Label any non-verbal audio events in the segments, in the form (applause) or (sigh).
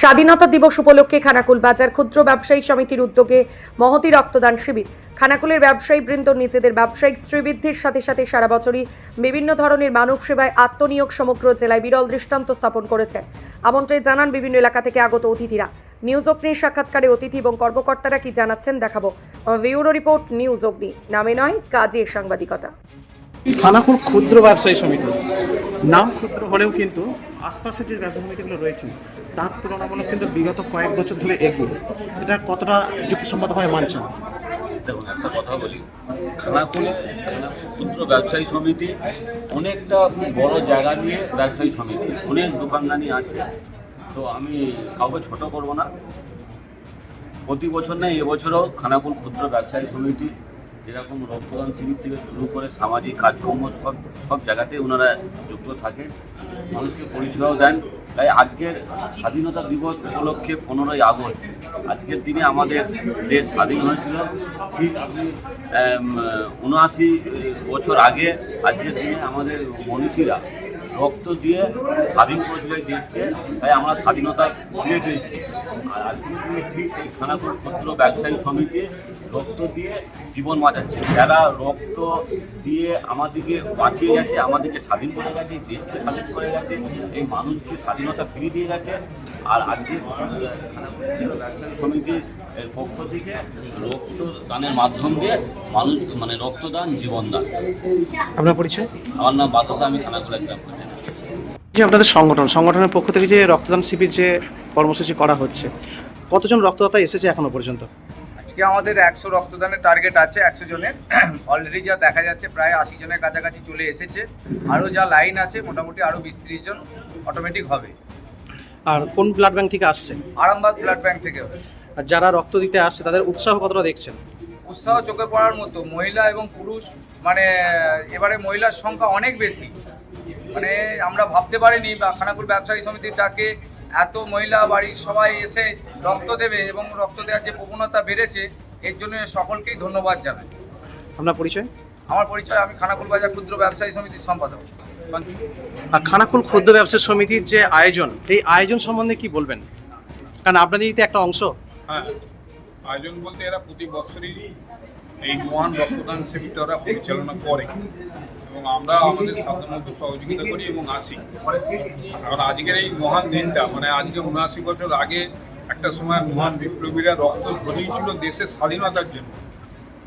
স্বাধীনতা দিবস উপলক্ষে খানাকুল বাজার ক্ষুদ্র ব্যবসায়ী সমিতির উদ্যোগে মহতি রক্তদান শিবির। খানাকুলের ব্যবসায়ী বৃন্দ নিজেদের ব্যবসায়িক শ্রীবৃদ্ধির সাথে সাথে সারা বছরই বিভিন্ন ধরনের মানব সেবায় আত্মনিয়োগ সমগ্র জেলায় বিরল দৃষ্টান্ত স্থাপন করেছে। আমন্ত্রণে জানান বিভিন্ন এলাকা থেকে আগত অতিথিরা। নিউজ অগ্নির সাক্ষাৎকারে অতিথি এবং কর্মকর্তারা কি জানাচ্ছেন দেখাবো। ব্যুরো রিপোর্ট, নিউজ অগ্নি। নামে নয় কাজে সাংবাদিকতা। খানাকুল ক্ষুদ্র ব্যবসায়ী সমিতি। নাম ক্ষুদ্র হলেও কিন্তু আশপাশে যে ব্যবসা সমিতিগুলো রয়েছে, তার তুলনামূলক কিন্তু বিগত কয়েক বছর ধরে এগিয়ে। এটা কতটা যুক্তিসম্মতভাবে মানছেন একটা কথা বলি। খানাকুলে ক্ষুদ্র ব্যবসায়ী সমিতি, অনেকটা বড় জায়গা নিয়ে ব্যবসায়ী সমিতি, অনেক দোকানদানি আছে। তো আমি কাউকে ছোট করব না। প্রতি বছর না এবছরও খানাকুল ক্ষুদ্র ব্যবসায়ী সমিতি, যেরকম রক্তদান শিবির থেকে শুরু করে সামাজিক কাজকর্ম সব সব জায়গাতে ওনারা যুক্ত থাকেন। মানুষকে পরিষেবাও দেন। তাই আজকের স্বাধীনতা দিবস উপলক্ষে পনেরোই আগস্ট, আজকের দিনে আমাদের দেশ স্বাধীন হয়েছিল। ঠিক উনআশি বছর আগে আজকের দিনে আমাদের মনীষীরা রক্ত দিয়ে স্বাধীন করেছিল এই দেশকে তাই আমরা স্বাধীনতা ফিরে পেয়েছি আর আজকের দিনে ঠিক এই খানাপুর ক্ষুদ্র ব্যবসায়ী সমিতি রক্ত দিয়ে জীবন বাঁচাচ্ছে। যারা রক্ত দিয়ে আমাদেরকে বাঁচিয়ে গেছে আমাদেরকে স্বাধীন করে গেছে দেশকে স্বাধীন করে গেছে এই মানুষকে স্বাধীনতা ফিরিয়ে দিয়ে গেছে। আর আজকে খানাপুর ক্ষুদ্র ব্যবসায়ী সমিতির এর পক্ষ থেকে রক্তদানের মাধ্যম দিয়ে মানুষ মানে রক্তদান জীবনদান। আপনার পরিচয়? আমার নাম বাতাসা আমি গ্রাম পঞ্চায়েত যে আপনাদের সংগঠন সংগঠনের পক্ষ থেকে যে রক্তদান শিবির যে কর্মসূচি করা হচ্ছে কতজন রক্তদাতা এসেছে এখনও পর্যন্ত? আজকে আমাদের একশো রক্তদানের টার্গেট আছে একশো জনের। (clears throat) অলরেডি যা দেখা যাচ্ছে প্রায় আশি জনের কাছাকাছি চলে এসেছে। আরও যা লাইন আছে মোটামুটি আরও বিশ ত্রিশ জন অটোমেটিক হবে। আর কোন ব্লাড ব্যাংক থেকে আসছে? আরামবাগ ব্লাড ব্যাংক থেকে। আর যারা রক্ত দিতে আসছে তাদের উৎসাহ কতটা দেখছেন? উৎসাহ চোখে পড়ার মতো মহিলা এবং পুরুষ মানে এবারে মহিলার সংখ্যা অনেক বেশি। মানে আমরা ভাবতে পারিনি বা খানাকুর ব্যবসায়ী সমিতির ডাকে এত মহিলা বাড়ির সবাই এসে রক্ত দেবে এবং রক্ত দেওয়ার যে প্রবণতা বেড়েছে এর জন্য সকলকেই ধন্যবাদ জানাই। আপনার পরিচয়? আমার পরিচয় আমি খানাকুল বাজার ক্ষুদ্র ব্যবসায়ী সমিতির সম্পাদক। আর খানাকুল ক্ষুদ্র ব্যবসায়ী সমিতির যে আয়োজন এই আয়োজন সম্বন্ধে কি বলবেন? কারণ আপনাদেরই তো একটা অংশ। হ্যাঁ আয়োজন বলতে এরা প্রতি বছরই এই মহান রক্তদান শিবিরটা ওরা পরিচালনা করে। এবং আমরা আমাদের সাধারণত সহযোগিতা করি এবং আসি। কারণ আজকের এই মহান দিনটা মানে আজকে উনআশি বছর আগে একটা সময় মহান বিপ্লবীরা রক্ত ঝরিয়েছিল দেশের স্বাধীনতার জন্য।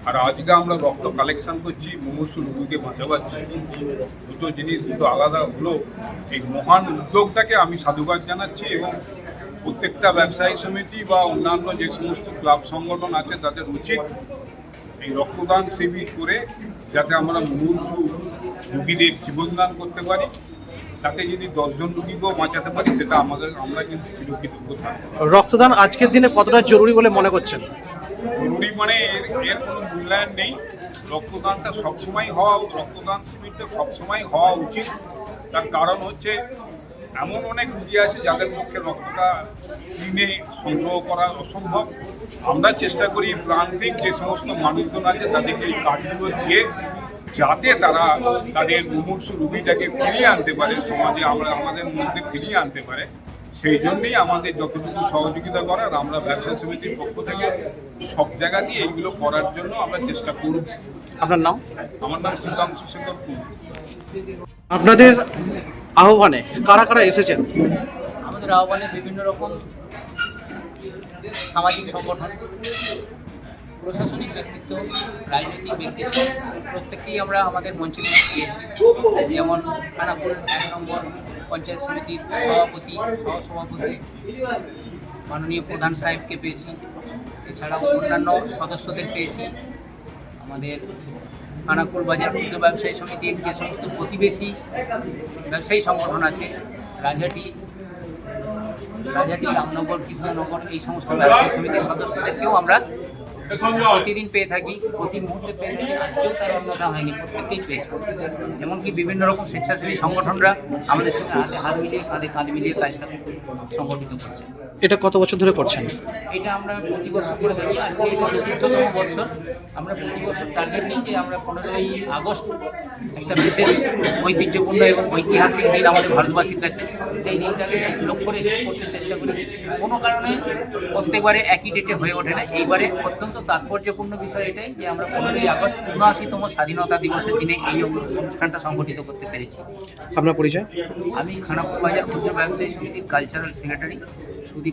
আর আজকে আমরা রক্ত কালেকশন করছি, মুমূর্ষু রোগীকে বাঁচাবার জন্য। দুটো জিনিস, দুটো আলাদা হলো, এই মহান উদ্যোগটাকে আমি সাধুবাদ জানাচ্ছি এবং প্রত্যেকটা ব্যবসায়ী সমিতি বা অন্যান্য যে সমস্ত ক্লাব সংগঠন আছে, তাদের উচিত এই রক্তদান শিবির করে যাতে আমরা মুমূর্ষু রুগীদের জীবনদান করতে পারি তাতে যদি দশজন রুগীকেও বাঁচাতে পারি সেটা আমাদের আমরা কিন্তু চিরকৃতজ্ঞ থাকব। রক্তদান আজকের দিনে কতটা জরুরি বলে মনে করছেন? জরুরি মানে এর এর কোনো মূল্যায়ন নেই। রক্তদানটা সবসময় হওয়া রক্তদান শিবিরটা সবসময় হওয়া উচিত। তার কারণ হচ্ছে এমন অনেক রুগী আছে যাদের পক্ষে রক্তটা কিনে সংগ্রহ করা অসম্ভব। আমরা চেষ্টা করি প্রান্তিক যে সমস্ত মানুষজন আছে তাদেরকে এই কার্ডগুলো দিয়ে যাতে তারা তাদের মুমূর্ষু রুগীটাকে ফিরিয়ে আনতে পারে সমাজে আমরা আমাদের মধ্যে ফিরিয়ে আনতে পারে সেই জন্যই আমাদের যতটুকু সহযোগিতা করার আমরা ব্যবসা সমিতির পক্ষ থেকে সব জায়গাতেই এইগুলো করার জন্য আমরা চেষ্টা করব। আপনার নাম? আমার নাম সুশাংশু শেখর কুমার। আপনাদের আহ্বানে কারা কারা এসেছেন? আমাদের আহ্বানে বিভিন্ন রকম সামাজিক সংগঠন প্রশাসনিক ব্যক্তিত্ব, রাজনৈতিক ব্যক্তিত্ব, প্রত্যেককেই আমরা আমাদের মঞ্চে পেয়েছি। যেমন খানাপুর এক নম্বর পঞ্চায়েত সমিতির সভাপতি, সহসভাপতি, মাননীয় প্রধান সাহেবকে পেয়েছি। এছাড়াও অন্যান্য সদস্যদের পেয়েছি। আমাদের খানাকুল বাজার ক্ষুদ্র ব্যবসায়ী সমিতির যে সমস্ত প্রতিবেশী ব্যবসায়ী সংগঠন আছে, রাজাটি রাজাটি রামনগর, কৃষ্ণনগর, এই সমস্ত ব্যবসায়ী সমিতির সদস্যদেরকেও আমরা প্রতিদিন পেয়ে থাকি, প্রতি মুহূর্তে পেয়ে থাকি, আজকেও তার অন্যতা হয়নি প্রত্যেককেই পেয়েছে এমনকি বিভিন্ন রকম স্বেচ্ছাসেবী সংগঠনরা আমাদের সঙ্গে হাতে হাত মিলিয়ে কাঁধে কাঁধ মিলিয়ে কাজটা সংগঠিত করছে। এটা কত বছর ধরে করছেন? এটা আমরা প্রতি বছর করে থাকি। আজকে এটা চতুর্থতম বছর। আমরা প্রতি বছর টার্গেট নিই যে আমরা পনেরোই আগস্ট একটা বিশেষ ঐতিহ্যপূর্ণ এবং ঐতিহাসিক দিন আমাদের ভারতবাসীর কাছে। সেই দিনটাকে লক্ষ্য রেখে করতে চেষ্টা করি। কোনো কারণে প্রত্যেকবারে একই ডেটে হয়ে ওঠে না। এইবারে অত্যন্ত তাৎপর্যপূর্ণ বিষয় এটাই যে আমরা পনেরোই আগস্ট উনআশিতম স্বাধীনতা দিবসের দিনে এই অনুষ্ঠানটা সংগঠিত করতে পেরেছি। আপনার পরিচয়? আমি খানাপুর বাজার ক্ষুদ্র ব্যবসায়ী সমিতির কালচারাল সেক্রেটারি সুদীপ